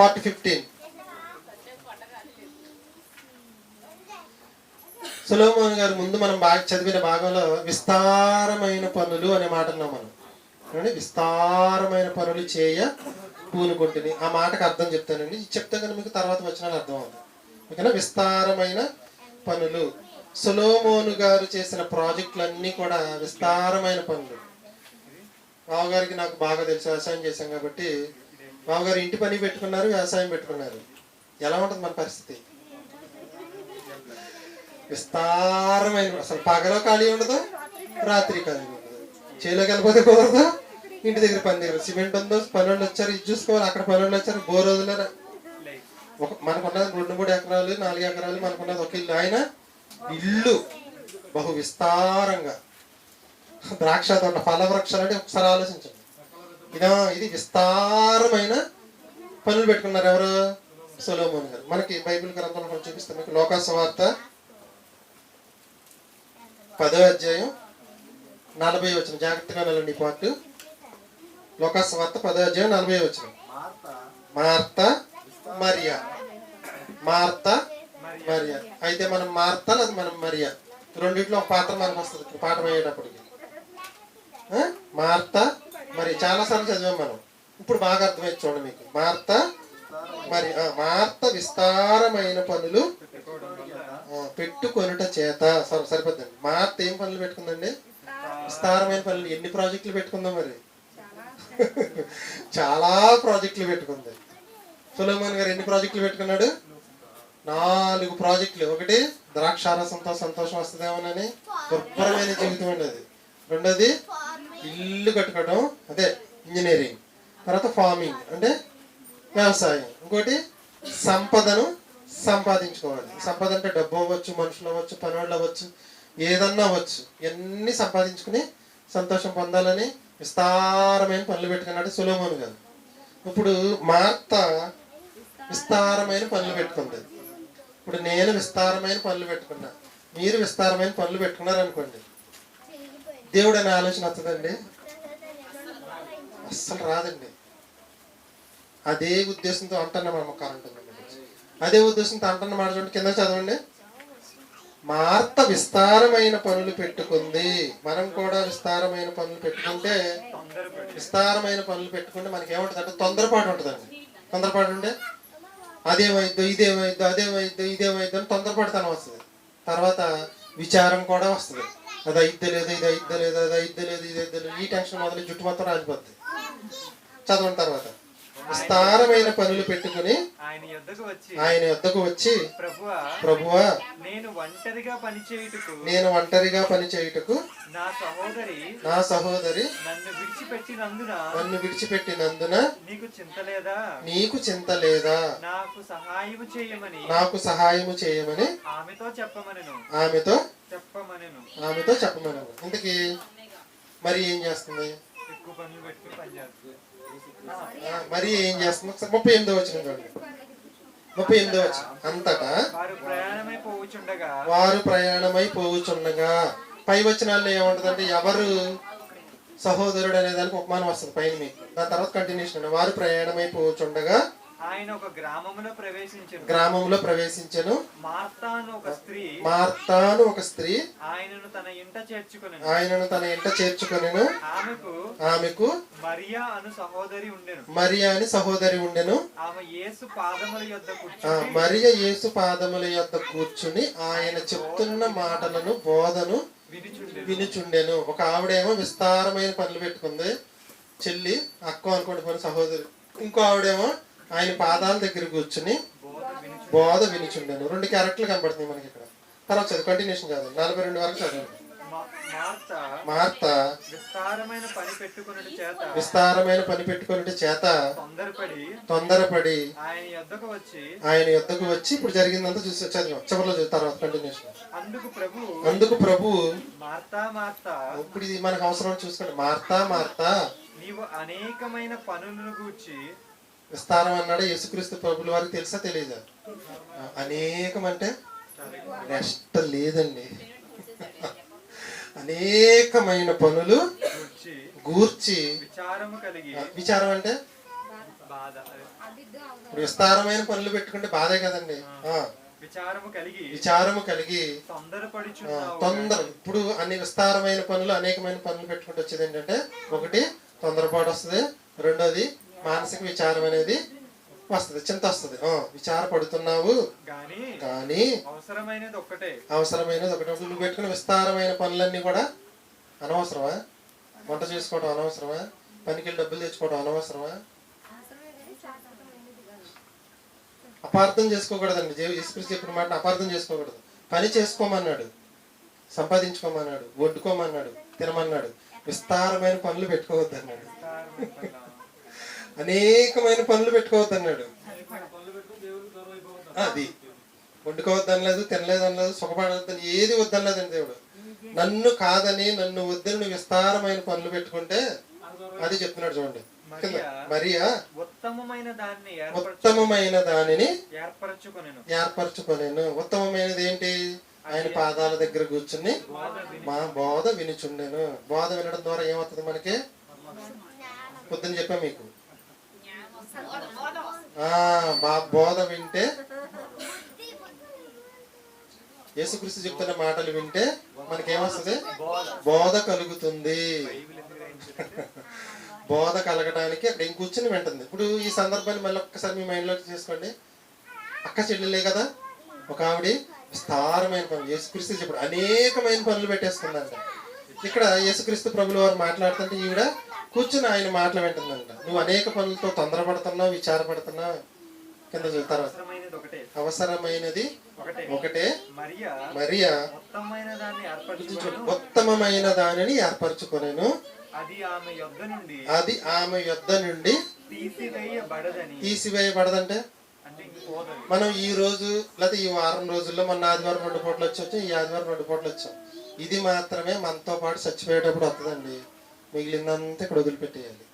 Forty fifteen. సులోమోహన్ గారు ముందు మనం బాగా చదివిన భాగంలో విస్తారమైన పనులు అనే మాట అన్నాం మనం. విస్తారమైన పనులు చేయ పూనుకుంటుంది ఆ మాటకు అర్థం చెప్తానండి. చెప్తే కనుక మీకు తర్వాత వచ్చిన అర్థం అవుతుంది ఓకేనా? విస్తారమైన పనులు. సులోమోను గారు చేసిన ప్రాజెక్టులన్నీ కూడా విస్తారమైన పనులు. బావగారికి నాకు బాగా తెలుసు. వ్యవసాయం చేశాం కాబట్టి మామగారు ఇంటి పని పెట్టుకున్నారు వ్యవసాయం పెట్టుకున్నారు. ఎలా ఉంటుంది మన పరిస్థితి? విస్తారమైన అసలు పగలో ఖాళీ ఉండదు రాత్రి ఖాళీ ఉండదు. చేలోకి వెళ్ళిపోతే కుదరదు ఇంటి దగ్గర పని దగ్గర సిమెంట్ ఉందో పనులు వచ్చారు ఇది చూసుకోవాలి అక్కడ పనులు వచ్చారు బోర్ వదిలేరు? ఒక మనకున్నది రెండు మూడు ఎకరాలు నాలుగు ఎకరాలు మనకున్నది ఒక ఇల్లు. ఆయన ఇల్లు బహు విస్తారంగా. ద్రాక్ష తోట ఫల వృక్షాలు అంటే ఒకసారి ఆలోచించండి. ఇదా ఇది విస్తారమైన పనులు పెట్టుకున్నారు ఎవరు? సొలోమోన్ గారు. మనకి బైబిల్ గ్రంథంలో మనం చూపిస్తాం. మీకు లోకాసు వార్త పదో అధ్యాయం నలభై వచ్చిన జాగ్రత్తగా నెలండి ఈ పార్ట్. లోకాసు వార్త పదో అధ్యాయం నలభై వచ్చిన మార్త. మరియా. మార్త మరియా. అయితే మనం మార్త లేదా మనం మరియా? రెండిట్లో ఒక పాత్ర మనకు వస్తుంది. పాఠం అయ్యేటప్పటికి? మార్త మరి చాలా సార్లు చదివాం మనం. ఇప్పుడు బాగా అర్థమైంది చూడండి మీకు. మార్త మరి మార్త విస్తారమైన పనులు పెట్టుకొనుట చేత. సరే సరిపోద్దండి. మార్త ఏం పనులు పెట్టుకుందండి? విస్తారమైన పనులు. ఎన్ని ప్రాజెక్టులు పెట్టుకుందాం మరి? చాలా ప్రాజెక్టులు పెట్టుకుంది. సులభమాన్ గారు ఎన్ని ప్రాజెక్టులు పెట్టుకున్నాడు? నాలుగు ప్రాజెక్టులు. ఒకటి ద్రాక్షారసంతో సంతోషం వస్తుందేమోనని. దుర్భరమైన జీవితం అండి అది. రెండోది ఇల్లు కట్టుకోవడం అదే ఇంజనీరింగ్. తర్వాత ఫార్మింగ్ అంటే వ్యవసాయం. ఇంకోటి సంపదను సంపాదించుకోవాలి. సంపద అంటే డబ్బు అవ్వచ్చు మనుషులు అవ్వచ్చు పనివాళ్ళు అవ్వచ్చు ఏదన్నా అవ్వచ్చు. ఇవన్నీ సంపాదించుకుని సంతోషం పొందాలని విస్తారమైన పనులు పెట్టుకున్నాడు సులోమోన్ గారు. ఇప్పుడు మార్త విస్తారమైన పనులు పెట్టుకుంది. ఇప్పుడు నేను విస్తారమైన పనులు పెట్టుకున్నా. మీరు విస్తారమైన పనులు పెట్టుకున్నారనుకోండి. దేవుడు అనే ఆలోచన వస్తుందండి? అస్సలు రాదండి. అదే ఉద్దేశంతో అంటున్న నమ్మకాలు ఉంటుందండి. అదే ఉద్దేశంతో అంటున్న మాట చూడండి కింద చదవండి. మార్త విస్తారమైన పనులు పెట్టుకుంది. మనం కూడా విస్తారమైన పనులు పెట్టుకుంటే విస్తారమైన పనులు పెట్టుకుంటే మనకి ఏముంటుంది అంటే తొందరపాటు ఉంటుందండి. తొందరపాటు ఉంటే అదేమైద్దో ఇదేమైద్దో అదేమైద్దో ఇదేమైద్దో అని తొందరపడతాను వస్తుంది. తర్వాత విచారం కూడా వస్తుంది. అది అయిద్దో లేదు ఇది అయిద్దో లేదు అది అయిద్దో లేదు ఇది లేదు ఈ టెన్షన్ మొదలు జుట్టు మొత్తం రాలిపోద్ది. చదవని తర్వాత. విస్తారమైన పనులు పెట్టుకుని ఆయన యొద్దకు వచ్చి ఆయన యొద్దకు వచ్చి ప్రభువా ప్రభువా నేను ఒంటరిగా పనిచేయుటకు నేను ఒంటరిగా పని చేయుటకు నా సహోదరి నా సహోదరి నన్ను విడిచిపెట్టినందున నన్ను విడిచిపెట్టినందున నీకు చింత లేదా? నీకు చింత లేదా? నాకు సహాయము చేయమని నాకు సహాయము చేయమని ఆమెతో చెప్పమనెను. ఆమెతో ఆమెతో చెప్పమను ఇంతకీ మరి ఏం చేస్తుంది? మరి ఏం చేస్తుంది? ఒకసారి ముప్పై ఎనిమిదో వచ్చిన చూడండి. ముప్పై ఎనిమిదో వచ్చిన అంతటా? వారు ప్రయాణమై పోవుచుండగా వారు ప్రయాణమై పోవుచుండగా పై వచనాల్లో ఏముంటదంటే ఎవరు సహోదరుడు అనే దానికి ఉపమానం వస్తుంది పైన మీకు. దాని తర్వాత కంటిన్యూషన్ వారు ప్రయాణమై పోవుచుండగా ఆయన ఒక గ్రామములో ప్రవేశించను. గ్రామంలో ప్రవేశించను. మార్తాను ఒక స్త్రీ మార్తాను ఒక స్త్రీ ఆయనను తన ఇంట చేర్చుకొనెను. ఆయనను తన ఇంట చేర్చుకొనెను. ఆమెకు ఆమెకు మరియా అను సహోదరి ఉండెను. మరియా అని సహోదరి ఉండెను. ఆమె యేసు పాదముల యొద్ద ఆ కూర్చుని మరియ యేసు పాదముల యొద్ద కూర్చుని ఆయన చెప్తున్న మాటలను బోధను వినుచుండెను. వినుచుండెను. ఒక ఆవిడేమో విస్తారమైన పనులు పెట్టుకుంది. చెల్లి అక్క అనుకోండి పని సహోదరి. ఇంకో ఆవిడేమో ఆయన పాదాల దగ్గర కూర్చుని బోధ వినుచు బోధ వినుచుండెను. రెండు క్యారెక్టర్లు కనబడుతున్నాయి మనకి ఇక్కడ. తర్వాత చదువు కంటిన్యూషన్ చదవండి. నలభై రెండు వరకు చదవండి. మార్త విస్తారమైన పని పెట్టుకున్నట్టు చేత విస్తారమైన పని పెట్టుకున్నట్టు చేత తొందరపడి తొందరపడి ఆయన యొద్దకు వచ్చి ఆయన యొద్దకు వచ్చి ఇప్పుడు జరిగిందంతా చూసి చదివాం. చివరిలో తర్వాత కంటిన్యూషన్ అందుకు ప్రభు అందుకు ప్రభు మార్తా మార్తా ఇప్పుడు ఇది మనకు అవసరం చూసుకోండి. మార్తా మార్తా నీవు అనేకమైన పనులను గూర్చి విస్తారం అన్నాడు యేసుక్రీస్తు ప్రభుల వారికి తెలుసా తెలియదా అనేకం అంటే రెస్ట్ లేదండి. అనేకమైన పనులు గూర్చి విచారం అంటే? ఇప్పుడు విస్తారమైన పనులు పెట్టుకుంటే బాధే కదండి. విచారము కలిగి విచారము తొందర ఇప్పుడు అన్ని విస్తారమైన పనులు అనేకమైన పనులు పెట్టుకుంటూ వచ్చేది ఏంటంటే ఒకటి తొందరపాటు వస్తుంది రెండోది మానసిక విచారం అనేది వస్తుంది చింత వస్తుంది. ఆ, విచారపడుతున్నావు. గాని కానీ అవసరమైనది ఒక్కటే. అవసరమైనది ఒకటి. నువ్వు పెట్టుకున్న విస్తారమైన పనులన్నీ కూడా అనవసరమా? వంట చేసుకోవడం అనవసరమా? పనికి డబ్బులు తెచ్చుకోవడం అనవసరమా? అపార్థం చేసుకోకూడదండి. యేసుక్రీస్తు చెప్పిన మాట అపార్థం చేసుకోకూడదు. పని చేసుకోమన్నాడు. సంపాదించుకోమన్నాడు. వండుకోమన్నాడు తినమన్నాడు. విస్తారమైన పనులు పెట్టుకోవద్దన్నాడు. అనేకమైన పనులు పెట్టుకోవద్దన్నాడు అది. వండుకోవద్దనలేదు తినలేదు అనలేదు సుఖపడవద్దని ఏది వద్దనలేదండి దేవుడు. నన్ను కాదని నన్ను వద్దని నువ్వు విస్తారమైన పనులు పెట్టుకుంటే అది చెప్తున్నాడు చూడండి. మరియా ఉత్తమమైన దాన్ని ఉత్తమమైన దానిని ఏర్పరచుకొనెను. ఏర్పరచుకోలేను ఉత్తమమైనది ఏంటి? ఆయన పాదాల దగ్గర కూర్చుని మా బోధ వినుచుండెను. బోధ వినడం ద్వారా ఏమవుతుంది మనకి? పొద్దున చెప్పా మీకు. ఆ బా బోధ వింటే యేసుక్రీస్తు చెప్తున్న మాటలు వింటే మనకేమొస్తుంది? బోధ కలుగుతుంది. బోధ కలగడానికి అక్కడ ఏం కూర్చుని వింటుంది. ఇప్పుడు ఈ సందర్భాన్ని మళ్ళీ ఒక్కసారి మీ మైండ్లో చేసుకోండి. అక్క చెల్లెలే కదా? ఒక ఆవిడ విస్తారమైన పనులు యేసుక్రీస్తు చెప్పుడు అనేకమైన పనులు పెట్టేసుకుందంట ఇక్కడ యేసుక్రీస్తు ప్రభులు వారు మాట్లాడుతుంటే ఈవిడ కూర్చుని ఆయన మాటలు వింటుందంట. నువ్వు అనేక పనులతో తొందరపడుతున్నావు విచారపడుతున్నావు కింద చూస్తారు అవసరమైనది ఒకటే. మరియా ఉత్తమమైన దాన్ని ఏర్పరచుకొనెను. అది ఆమె యొద్ద నుండి అది ఆమె యొద్ద నుండి తీసివేయబడదని. తీసివేయబడదంటే? మనం ఈ రోజు లేకపోతే ఈ వారం రోజుల్లో మొన్న ఆదివారం రెండు పూటలు వచ్చాం ఈ ఆదివారం రెండు పూటలు వచ్చాం. ఇది మాత్రమే మనతో పాటు చచ్చిపోయేటప్పుడు వస్తుందండి మిగిలిందంతా ఇక్కడ వదిలిపెట్టేయాలి.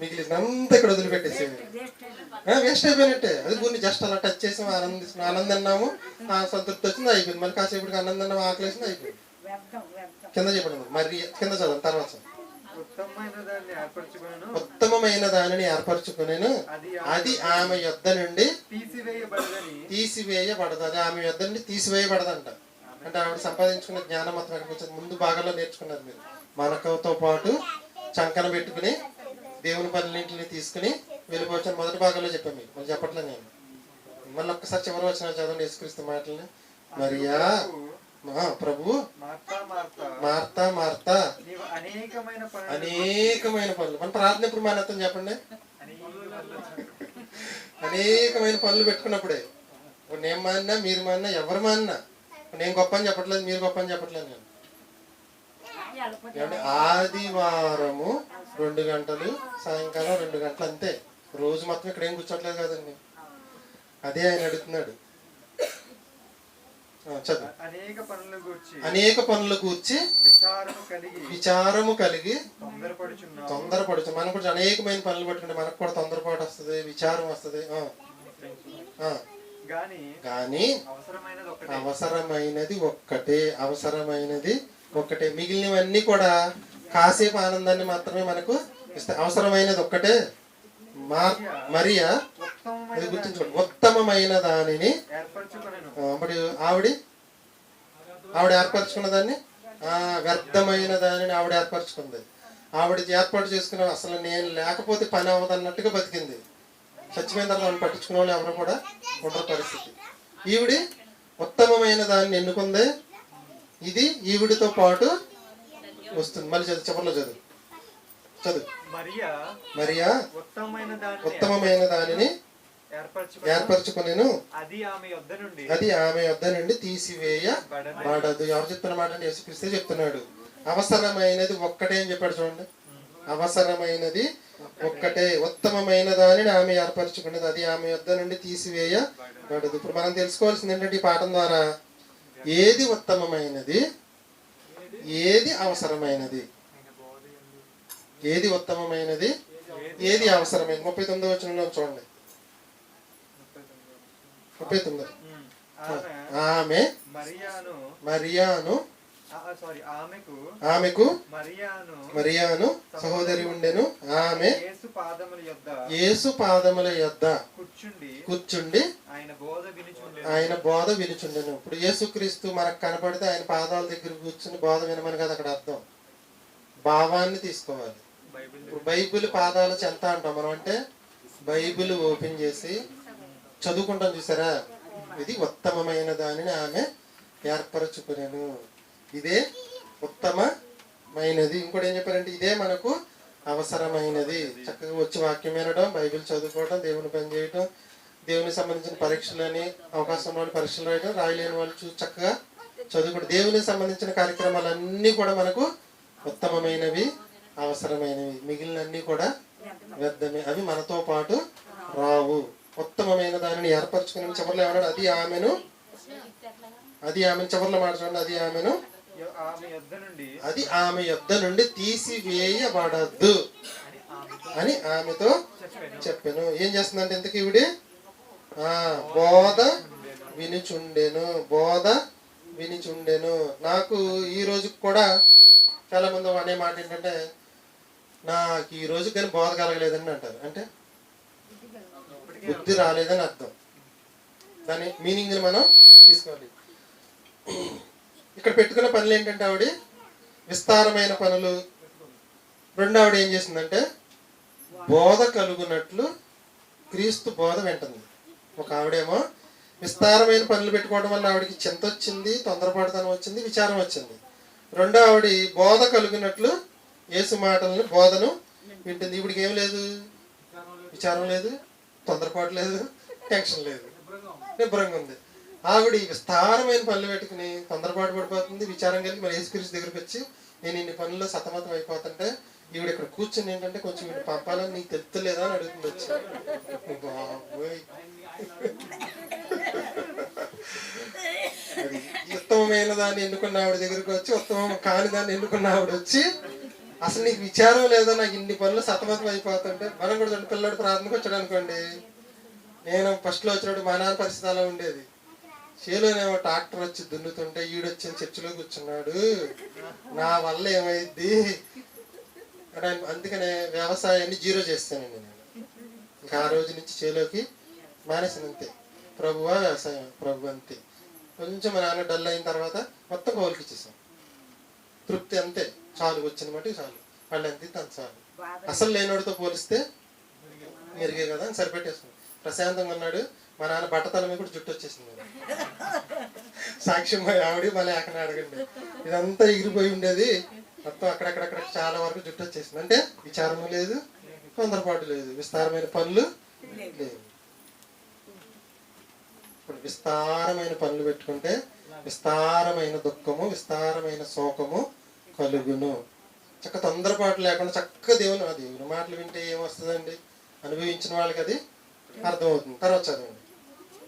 మిగిలిందంతా ఇక్కడ వదిలిపెట్టేసేయాలి వేస్ట్ అయిపోయినట్టే. అది కొన్ని జస్ట్ అలా టచ్ చేసాం ఆనందిస్తున్నాం ఆనందన్నాము ఆ సంతృప్తి వచ్చింది అయిపోయింది. మళ్ళీ కాసేపటికి ఆనందన్నాము ఆకలేసింది అయిపోయింది. కింద చెప్పండి మరి. కింద చదవండి తర్వాత. ఉత్తమమైన దాన్ని ఏర్పరచుకొనెను ఉత్తమమైన దానిని ఏర్పరచుకునేను. అది అది ఆమె యొద్ద నుండి తీసివేయబడదని. తీసివేయబడదు. అది ఆమె యొద్ద నుండి తీసివేయబడదంట. అంటే ఆవిడ సంపాదించుకున్న జ్ఞానం మాత్రం వచ్చింది ముందు భాగంలో నేర్చుకున్నారు మీరు. మనకతో పాటు చంకన పెట్టుకుని దేవుని పనులన్నింటిని తీసుకుని వెళ్ళిపోవచ్చని మొదటి భాగంలో చెప్పాను మీకు. మళ్ళీ చెప్పట్లేదు నేను. మళ్ళీ ఒక్కసారి చివరి వచ్చిన చదవండి యేసుక్రీస్తు మాటల్ని. మరియా ప్రభు మార్తా మార్తా. అనేకమైన పనులు మన ప్రార్థన ఎప్పుడు మానేస్తాం చెప్పండి? అనేకమైన పనులు. పెట్టుకున్నప్పుడే. ఇప్పుడు నేను మాన్నా మీరు మాన్నా ఎవరు మాన్నా. నేను గొప్ప అని చెప్పట్లేదు మీరు గొప్ప అని చెప్పట్లేదు నేను. ఏమంటే ఆదివారము రెండు గంటలు సాయంకాలం రెండు గంటలు అంతే. రోజు మొత్తం ఇక్కడ ఏం కూర్చోట్లేదు కదండి. అదే ఆయన అడుగుతున్నాడు. అనేక పనుల గురించి అనేక పనులు కూర్చి విచారము కలిగి విచారము కలిగి తొందరపడుచున్నావు తొందరపడుచు మనం కూడా అనేకమైన పనులు పట్టుకుంటే మనకు కూడా తొందరపాటు వస్తుంది విచారం వస్తుంది. కానీ అవసరమైనది ఒక్కటే అవసరమైనది ఒక్కటే. మిగిలినవన్నీ కూడా కాసేపు ఆనందాన్ని మాత్రమే మనకు ఇస్తాయి. అవసరమైనది ఒక్కటే. మా మరియా? అది గుర్తుంచుకోండి. ఉత్తమమైన దానిని మరి ఆవిడ? ఆవిడ ఏర్పరచుకున్న దాన్ని? ఆ, వ్యర్థమైన దానిని ఆవిడ ఏర్పరచుకుంది. ఆవిడ ఏర్పాటు చేసుకున్న అసలు నేను లేకపోతే పని అవ్వదన్నట్టుగా బతికింది. చచ్చిపోయిన తర్వాత పట్టించుకునే వాళ్ళు ఎవరు కూడా ఉండరు పరిస్థితి. ఈవిడి ఉత్తమమైన దాన్ని ఎన్నుకుంది? ఇది ఈవిడితో పాటు వస్తుంది. మళ్ళీ చదువు చివరిలో చదువు. చదువు. మరియా? మరియా? ఉత్తమమైన దాన్ని ఉత్తమమైన దానిని ఏర్పరచుకొని ఏర్పరచుకునేను. అది ఆమె యొద్ద నుండి నుండి తీసివేయబడదు ఎవరు చెప్తున్న మాట అంటే యేసుక్రీస్తే చెప్తున్నాడు. అవసరమైనది ఒక్కటే అని చెప్పాడు చూడండి. అవసరమైనది ఒక్కటే ఉత్తమమైన దానిని ఆమె ఏర్పరచుకున్నది. అది ఆమె యొద్ద నుండి తీసివేయబడదు ఇప్పుడు మనం తెలుసుకోవాల్సింది ఏంటంటే ఈ పాఠం ద్వారా ఏది ఉత్తమమైనది ఏది అవసరమైనది? ఏది ఉత్తమమైనది ఏది అవసరమైనది? ముప్పై తొమ్మిది వచ్చిన చూడండి. ముప్పై తొమ్మిది. ఆమె మరియాను ఆమెకు ఆమెకు మరియాను మరియాను సహోదరి ఉండెను. ఆమె యేసు పాదముల యొద్ద యొద్ద కూర్చుండి కూర్చుండి ఆయన బోధ వినుచుండే ఆయన బోధ వినుచుండెను. ఇప్పుడు యేసుక్రీస్తు మనకు కనపడితే ఆయన పాదాల దగ్గర కూర్చుని బోధ వినమని కదా అక్కడ అర్థం. భావాన్ని తీసుకోవాలి. బైబిల్ ఇప్పుడు బైబిల్ పాదాల చెంత అంటాం మనం అంటే బైబిల్ ఓపెన్ చేసి చదువుకుంటాం చూసారా? ఇది ఉత్తమమైన దానిని ఆమె ఏర్పరచుకునేను. ఇదే ఉత్తమమైనది. ఇంకోటి ఏం చెప్పారంటే ఇదే మనకు అవసరమైనది. చక్కగా వచ్చి వాక్యం వినడం బైబిల్ చదువుకోవడం దేవుని పని చేయడం దేవునికి సంబంధించిన పరీక్షలని అవకాశం వాళ్ళు పరీక్షలు రాయడం రాయలేని వాళ్ళు చూ చక్కగా చదువుకోవడం దేవునికి సంబంధించిన కార్యక్రమాలన్నీ కూడా మనకు ఉత్తమమైనవి అవసరమైనవి. మిగిలినన్నీ కూడా వ్యర్థమే. అవి మనతో పాటు రావు. ఉత్తమమైన దానిని ఏర్పరచుకుని చివరిలో ఏమన్నాడు? అది ఆమెను అది ఆమెను చివరిలో మాట్లాడండి అది ఆమెను అది ఆమె యొద్ద నుండి తీసివేయబడద్దు అని ఆమెతో అని ఆమెతో చెప్పాను. ఏం చేస్తుందంటే ఇంతకీ ఇవిడి ఆ బోధ వినుచుండెను. బోధ వినిచుండెను. నాకు ఈ రోజు కూడా చాలా మంది అనే మాట ఏంటంటే నాకు ఈ రోజు కానీ బోధ కలగలేదని అంటారు. అంటే బుద్ధి రాలేదని అర్థం. దాని మీనింగ్ మనం తీసుకోవాలి. ఇక్కడ పెట్టుకున్న పనులు ఏంటంటే ఆవిడ? విస్తారమైన పనులు. రెండో ఆవిడ ఏం చేసిందంటే బోధ కలుగునట్లు క్రీస్తు బోధ వింటుంది. ఒక ఆవిడేమో విస్తారమైన పనులు పెట్టుకోవడం వల్ల ఆవిడకి చింత వచ్చింది తొందరపాటుతనం వచ్చింది విచారం వచ్చింది. రెండో ఆవిడ బోధ కలుగునట్లు యేసు మాటలను బోధను వింటుంది. ఇప్పటికి ఏం లేదు? విచారం లేదు తొందరపాటు లేదు టెన్షన్ లేదు. నిబ్బరంగా ఉంది. ఆవిడ ఈ విస్తారమైన పనులు పెట్టుకుని తొందరపాటు పడిపోతుంది. విచారం కలిగి మరి యేసుక్రీస్తు దగ్గరికి వచ్చి నేను ఇన్ని పనుల్లో సతమతం అయిపోతుంటే ఈవిడ ఇక్కడ కూర్చుని ఏంటంటే కొంచెం వీడు పంపాలని నీకు తెలుస్తలేదా అని అడుగుతుంది వచ్చి. బాబోయ్. ఉత్తమమైన దాన్ని ఎన్నుకున్న ఆవిడ దగ్గరికి వచ్చి ఉత్తమం కాని దాన్ని ఎన్నుకున్న ఆవిడ వచ్చి అసలు నీకు విచారం లేదా? నాకు ఇన్ని పనులు సతమతం అయిపోతుంటే మనం కూడా పిల్లడు ప్రార్థనకు వచ్చాడు అనుకోండి. నేను ఫస్ట్లో వచ్చినప్పుడు మా నాన్న పరిస్థితి అలా ఉండేది. చేలోనేమో ట్రాక్టర్ వచ్చి దున్నుతుంటే ఈడొచ్చిన చర్చిలో కూర్చున్నాడు. నా వల్ల ఏమైంది అందుకనే వ్యవసాయాన్ని జీరో చేస్తానండి నేను. ఇంకా ఆ రోజు నుంచి చేలోకి మానేసినంతే అంతే. ప్రభువా వ్యవసాయం ప్రభు అంతే. కొంచెం మా నాన్న డల్ అయిన తర్వాత మొత్తం కౌలుకి ఇచ్చేసాం. తృప్తి అంతే. చాలు వచ్చిన మటు చాలు. వాళ్ళు అంతే తను చాలు. అసలు లేనివాడితో పోలిస్తే మెరిగే కదా అని సరిపెట్టేసుకున్నాం. ప్రశాంతంగా ఉన్నాడు. మా నాన్న బట్టతల మీద కూడా జుట్టు వచ్చేసింది. సాక్ష్యం ఆవిడ మళ్ళీ అక్కడ అడగండి. ఇదంతా ఎగిరిపోయి ఉండేది. మొత్తం అక్కడక్కడక్కడ చాలా వరకు జుట్టు వచ్చేసింది. అంటే విచారం లేదు తొందరపాటు లేదు. విస్తారమైన పనులు లేవు. ఇప్పుడు విస్తారమైన పనులు పెట్టుకుంటే విస్తారమైన దుఃఖము విస్తారమైన శోకము కలుగును. చక్క తొందరపాటు లేకుండా చక్కగా దేవుని ఆ దేవుని మాటలు వింటే ఏమొస్తుందండి? అనుభవించిన వాళ్ళకి అది అర్థమవుతుంది. తర్వాత చదవండి.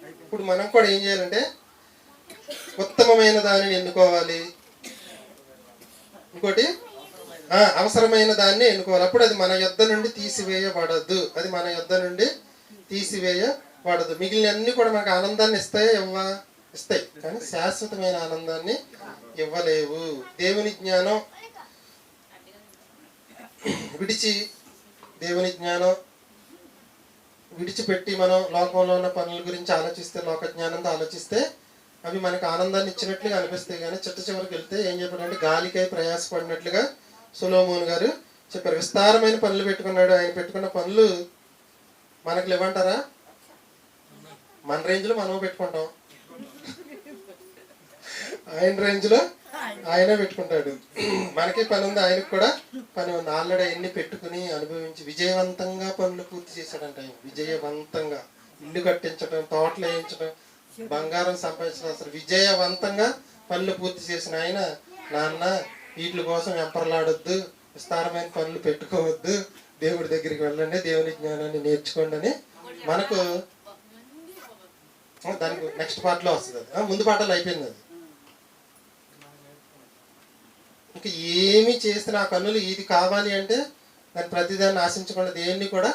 ఇప్పుడు మనం కూడా ఏం చేయాలంటే ఉత్తమమైన దానిని ఎన్నుకోవాలి. ఇంకోటి అవసరమైన దాన్ని ఎన్నుకోవాలి. అప్పుడు అది మన యుద్ధ నుండి తీసివేయబడద్దు అది మన యుద్ధ నుండి తీసివేయబడదు. మిగిలిన అన్ని కూడా మనకు ఆనందాన్ని ఇస్తాయా? ఇవ్వ? ఇస్తాయి. కానీ శాశ్వతమైన ఆనందాన్ని ఇవ్వలేవు. దేవుని జ్ఞానం విడిచి దేవుని జ్ఞానం విడిచిపెట్టి మనం లోకంలో ఉన్న పనుల గురించి ఆలోచిస్తే లోక జ్ఞానంతో ఆలోచిస్తే అవి మనకు ఆనందాన్ని ఇచ్చినట్లుగా అనిపిస్తాయి. కానీ చిట్ట చివరికి వెళ్తే ఏం చెప్పారంటే గాలికై ప్రయాసపడినట్లుగా సులోమోన్ గారు చెప్పారు. విస్తారమైన పనులు పెట్టుకున్నాడు. ఆయన పెట్టుకున్న పనులు మనకు లేవంటారా? మన రేంజ్లో మనం పెట్టుకుంటాం. ఆయన రేంజ్లో ఆయనే పెట్టుకుంటాడు. మనకి పని ఉంది ఆయనకు కూడా పని ఉంది. ఆల్రెడీ అన్ని పెట్టుకుని అనుభవించి విజయవంతంగా పనులు పూర్తి చేశాడంట ఆయన. విజయవంతంగా. ఇల్లు కట్టించడం తోటలు వేయించడం బంగారం సంపాదించడం అసలు విజయవంతంగా పనులు పూర్తి చేసిన ఆయన నాన్న వీటి కోసం వెంపర్లాడొద్దు విస్తారమైన పనులు పెట్టుకోవద్దు. దేవుడి దగ్గరికి వెళ్ళండి దేవుని జ్ఞానాన్ని నేర్చుకోండి అని మనకు దానికి నెక్స్ట్ పాటలో వస్తుంది అది. ముందు పాటలు అయిపోయింది అది. ఇంకా ఏమి చేసిన ఆ కన్నులు ఇది కావాలి అంటే దాని ప్రతిదాన్ని ఆశించకుండా దేన్ని కూడా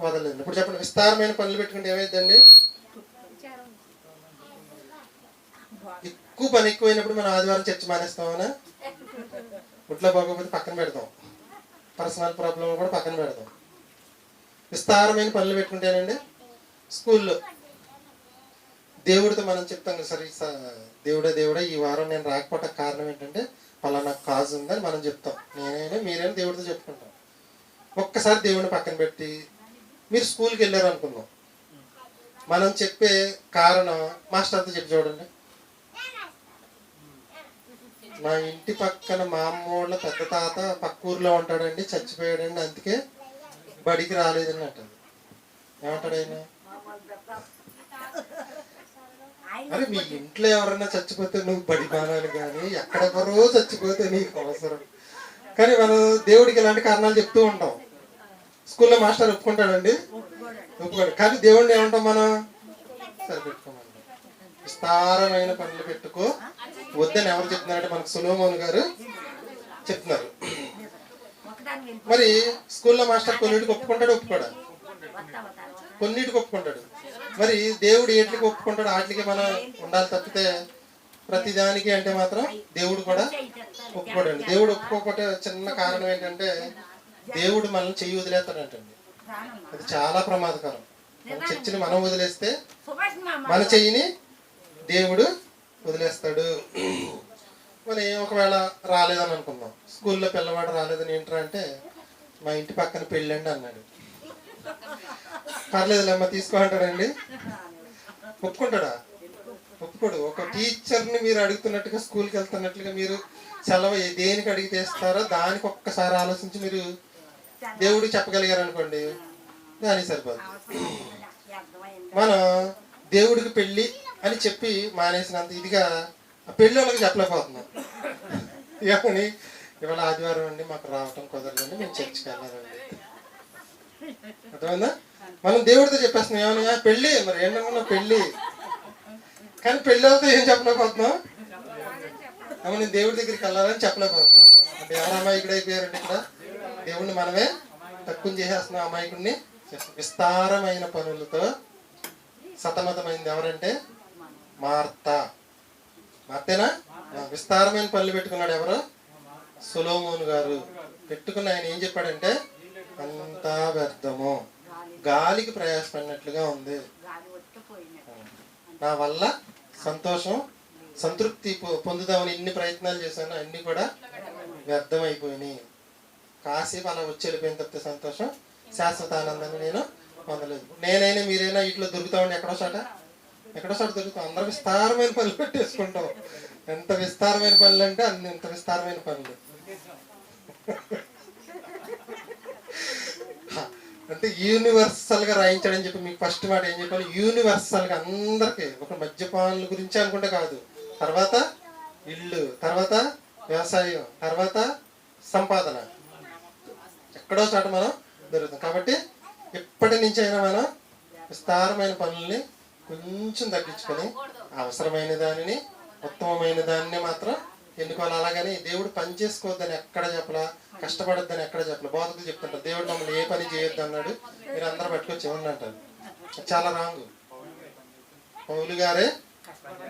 వదలలేదు. ఇప్పుడు చెప్పండి విస్తారమైన పనులు పెట్టుకుంటే ఏమైందండి? ఎక్కువ పని ఎక్కువైనప్పుడు మనం ఆదివారం చర్చ మానేస్తామనా? ఒట్లో బాగోకపోతే పక్కన పెడతాం. పర్సనల్ ప్రాబ్లం కూడా పక్కన పెడతాం. విస్తారమైన పనులు పెట్టుకుంటానండి స్కూల్లో దేవుడితో మనం చెప్తాం కదా సరే స- దేవుడా దేవుడా ఈ వారం నేను రాకపోవటం కారణం ఏంటంటే పలానా కాజ్ ఉందని మనం చెప్తాం. నేనైనా మీరైనా దేవుడితో చెప్పుకుంటాం. ఒక్కసారి దేవుడిని పక్కన పెట్టి మీరు స్కూల్కి వెళ్ళారు అనుకుందాం. మనం చెప్పే కారణం మాస్టర్తో చెప్పి చూడండి. మా ఇంటి పక్కన మా అమ్మోళ్ళ పెద్ద తాత పక్క ఊర్లో ఉంటాడండి చచ్చిపోయాడండి అందుకే బడికి రాలేదని అంటాడు ఏమంటాడు ఆయన? అరే మీ ఇంట్లో ఎవరైనా చచ్చిపోతే నువ్వు బడి మానాలి కానీ ఎక్కడెవరో చచ్చిపోతే నీకు అవసరం. కానీ మనం దేవుడికి ఇలాంటి కారణాలు చెప్తూ ఉంటాం. స్కూల్లో మాస్టర్ ఒప్పుకుంటాడండి? ఒప్పుకోడు. కానీ దేవుడిని ఏమంటాం మనం? సరిపెట్టుకోమంటాం. విస్తారమైన పనులు పెట్టుకో. వద్దని ఎవరు చెప్తున్నారంటే మనకు సులోమోన్ గారు చెప్తున్నారు. మరి స్కూల్లో మాస్టర్ కొన్నిటికి ఒప్పుకుంటాడు ఒప్పుకోడా. కొన్నిటికి ఒప్పుకుంటాడు. మరి దేవుడు ఏట్లకి ఒప్పుకుంటాడు? వాటికి మనం ఉండాలి తప్పితే ప్రతిదానికి అంటే మాత్రం దేవుడు కూడా ఒప్పుకోడండి. దేవుడు ఒప్పుకోకపోతే చిన్న కారణం ఏంటంటే దేవుడు మనల్ని చెయ్యి వదిలేస్తాడంటండి. అది చాలా ప్రమాదకరం. మన చర్చిని మనం వదిలేస్తే మన చెయ్యిని దేవుడు వదిలేస్తాడు. మరి ఒకవేళ రాలేదని అనుకుందాం. స్కూల్లో పిల్లవాడు రాలేదని ఏంట్రా అంటే మా ఇంటి పక్కన పెళ్ళండి అన్నాడు. పర్లేదులేమ్మా తీసుకో అంటాడండి ఒప్పుకుంటాడా? ఒప్పుకోడు. ఒక టీచర్ని మీరు అడుగుతున్నట్టుగా స్కూల్కి వెళ్తున్నట్లుగా మీరు సెలవు దేనికి అడిగితే ఇస్తారో దానికి ఒక్కసారి ఆలోచించి మీరు దేవుడికి చెప్పగలిగారు అనుకోండి దానికి సరిపోదు. మనం దేవుడికి పెళ్ళి అని చెప్పి మానేసినంత ఇదిగా ఆ పెళ్ళి వాళ్ళకి చెప్పలేకపోతున్నాం. ఏమని? ఇవాళ ఆదివారం అండి మాకు రావటం కుదరదండి మేము చర్చికి వెళ్ళాలండి. అర్థమైందా? మనం దేవుడితో చెప్పేస్తున్నాం ఏమన్నా పెళ్ళి మరి ఏంటన్నా పెళ్ళి? కానీ పెళ్ళి అవుతా ఏం చెప్పలేకపోతున్నాం నేను దేవుడి దగ్గరికి వెళ్ళాలని చెప్పలేకపోతున్నాం అంటే ఎవరు అమాయకుడు అయిపోయారండి ఇక్కడ దేవుడిని మనమే తక్కువ చేసేస్తున్నాం అమాయకుడిని. విస్తారమైన పనులతో సతమతమైంది ఎవరంటే మార్త. మార్తేనా? విస్తారమైన పనులు పెట్టుకున్నాడు ఎవరు? సులోమోన్ గారు. పెట్టుకున్న ఆయన ఏం చెప్పాడంటే అంతా వ్యర్థము. గాలికి ప్రయాసపడినట్లుగా ఉంది. నా వల్ల సంతోషం సంతృప్తి పొందుదామని ఇన్ని ప్రయత్నాలు చేశాను అన్ని కూడా వ్యర్థమైపోయినాయి. కాసేపు అలా వచ్చి వెళ్ళిపోయిన తప్పితే సంతోషం శాశ్వత ఆనందాన్ని నేను పొందలేదు. నేనైనా మీరైనా ఇట్లా దొరుకుతామండి ఎక్కడో చోట ఎక్కడో చోట దొరుకుతాం. అందరూ విస్తారమైన పనులు పెట్టేసుకుంటాం. ఎంత విస్తారమైన పనులు అంటే అన్ని ఎంత విస్తారమైన పనులు. అంటే యూనివర్సల్గా రాయించాడని చెప్పి మీకు ఫస్ట్ మాట ఏం చెప్పాలి? యూనివర్సల్గా అందరికి ఒక మద్యపానుల గురించి అనుకుంటే కాదు. తర్వాత ఇల్లు తర్వాత వ్యవసాయం తర్వాత సంపాదన. ఎక్కడో చోట మనం దొరుకుతాం. కాబట్టి ఎప్పటి నుంచి అయినా మనం విస్తారమైన పనుల్ని కొంచెం తగ్గించుకొని అవసరమైన దానిని ఉత్తమమైన దానిని మాత్రం ఎన్నుకోవాలి. అలాగని దేవుడు పని చేసుకోవద్దని ఎక్కడ చెప్పలా? కష్టపడద్దని ఎక్కడ చెప్పలేదు బోధకులు చెప్తుంటారు దేవుడు మమ్మల్ని ఏ పని చేయొద్దు అన్నాడు మీరు అందరూ పట్టుకొచ్చి ఇవ్వండి అంటారు. చాలా రాంగ్. పౌలు గారే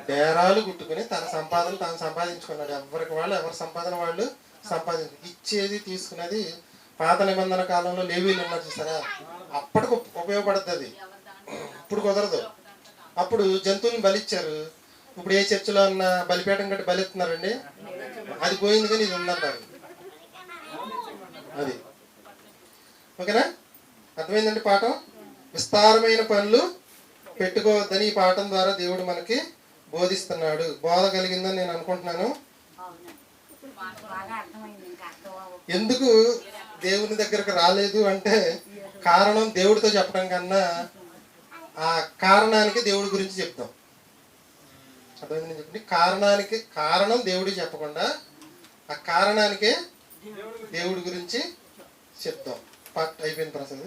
డేరాలు గుట్టుకుని తన సంపాదన తాను సంపాదించుకున్నాడు. ఎవరికి వాళ్ళు ఎవరి సంపాదన వాళ్ళు సంపాదించు ఇచ్చేది తీసుకునేది పాత నిబంధన కాలంలో లేవీలు ఉన్నారు చూసారా? అప్పటికి ఉపయోగపడుతుంది అది. ఇప్పుడు కుదరదు. అప్పుడు జంతువులను బలిచ్చారు. ఇప్పుడు ఏ చర్చిలో ఉన్న బలిపేటం కట్టి బలిస్తున్నారండి అది పోయింది కానీ ఇది ఉందంటారు అది. ఓకేనా? అర్థమైందండి పాఠం? విస్తారమైన పనులు పెట్టుకోవద్దని ఈ పాఠం ద్వారా దేవుడు మనకి బోధిస్తున్నాడు. బోధ కలిగిందని నేను అనుకుంటున్నాను. ఎందుకు దేవుని దగ్గరకు రాలేదు అంటే కారణం దేవుడితో చెప్పడం కన్నా ఆ కారణానికి దేవుడి గురించి చెప్తాం. అర్థమైంది చెప్పండి కారణానికి కారణం దేవుడికి చెప్పకుండా ఆ కారణానికే దేవుడి గురించి చెప్తాం. పార్ట్ అయిపోయిన ప్రసాద్